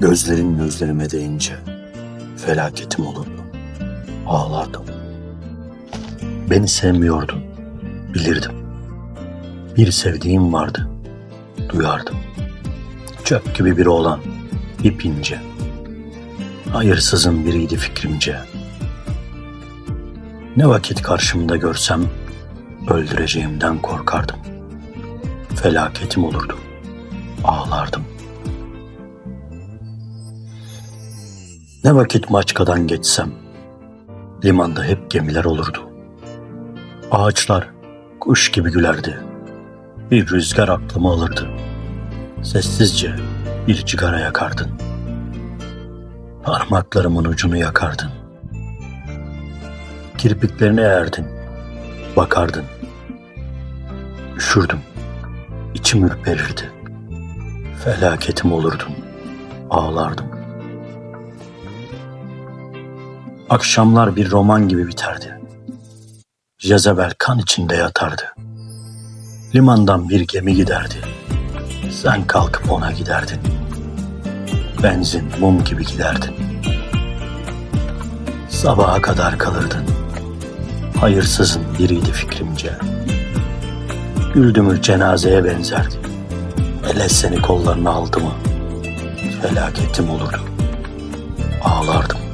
Gözlerin gözlerime değince felaketim olurdu. Ağlardım. Beni sevmiyordun, bilirdim. Bir sevdiğim vardı, duyardım. Çöp gibi biri olan, ip ince. Hayırsızın biriydi fikrimce. Ne vakit karşımda görsem öldüreceğimden korkardım. Felaketim olurdu. Ağlardım. Ne vakit Maçka'dan geçsem limanda hep gemiler olurdu. Ağaçlar kuş gibi gülerdi. Bir rüzgar aklımı alırdı. Sessizce bir cigara yakardın. Parmaklarımın ucunu yakardın. Kirpiklerini eğerdin. Bakardın. Üşürdüm. İçim ürperirdi. Felaketim olurdun. Ağlardım. Akşamlar bir roman gibi biterdi. Jezebel kan içinde yatardı. Limandan bir gemi giderdi. Sen kalkıp ona giderdin. Benzin mum gibi giderdin. Sabaha kadar kalırdın. Hayırsızın biriydi fikrimce. Güldümür cenazeye benzerdi. Hele seni kollarına aldı mı? Felaketim olurdu. Ağlardım.